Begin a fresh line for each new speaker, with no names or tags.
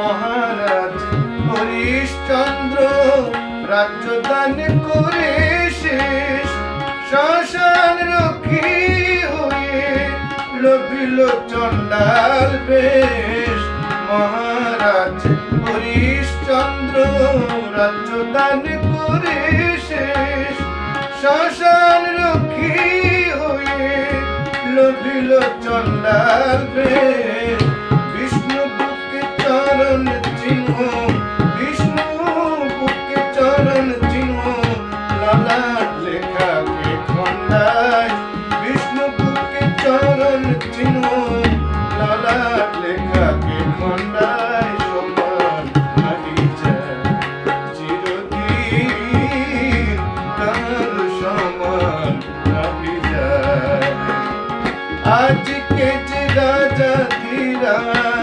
মহারাজ হরিশ্চন্দ্র রাজ্যদান করে শেষ শ্মশান রক্ষী হয়ে লভিল চণ্ডাল বেশ। মহারাজ হরিশ্চন্দ্র রাজ্যদান করে শেষ শ্মশান রক্ষী হয়ে লভিল চণ্ডাল বেশ। লালাট লেখাকে খন্ডায় বিষ্ণু বুকে চরণ চিহ্ন লালাট লেখাকে খন্ডায় সমান হারি চিরদিন, তার সমান হারি যায়। আজকে যে রাজা ধীরাজ